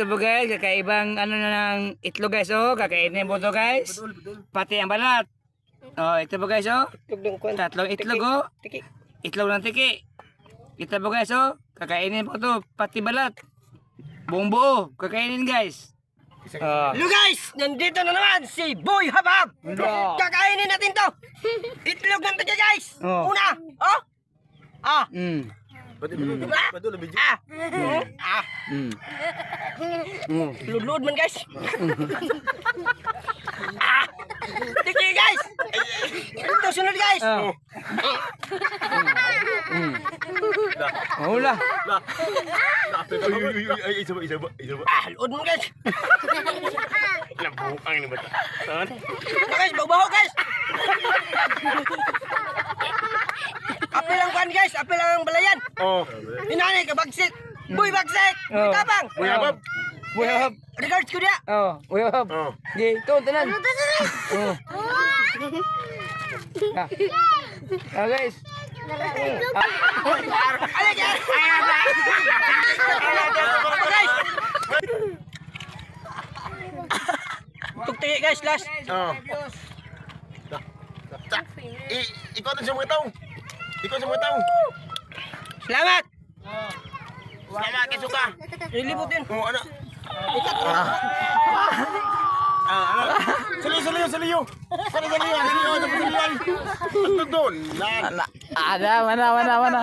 ito po guys, kakaibang ano na ng itlog guys. Oh, kakainin mo to guys. Pati ang balat. Oh, ito po guys oh. Tatlong itlog oh. Tiki. Itlog ng tiki. Ito po guys oh. Kakainin po to. Pati balat. Buong buo. Kakainin guys. Oh. Hello guys! Nandito na naman si Boy Habab! Kakainin natin to! Itlog ng taga guys! Oh. Una! Oh! Ah! Mm. Ah! Ah! Ah! Mm. Mm. Lud-lud man guys! ah! Tiki guys! Ito sunod guys! Oh. Mm. Oh, wala. Ah! Lud mo guys! Ito guys! Babaho guys! Apil ang kwan guys! Apil ang balayan! Oh, Inanay ka bagsit! Boy bagsit! Boy Oh. tabang! Boy habab. Boy habab. Regards ko dia! Oh, boy habab. oh. Di, ikaw tanan. Oh. Ah. Ah, guys. Alay ka! Guys! Tugtigi guys, last. Oh. I, ikaw na sa mga tao. Ikaw sa mga tao. Salamat! Salamat kay Suka. Ilibutin. Oh, ano? Ah, ano? Saliyo, saliyo, saliyo. Saliyo, saliyo, saliyo, doon? Lan. Ada, mana, mana, mana.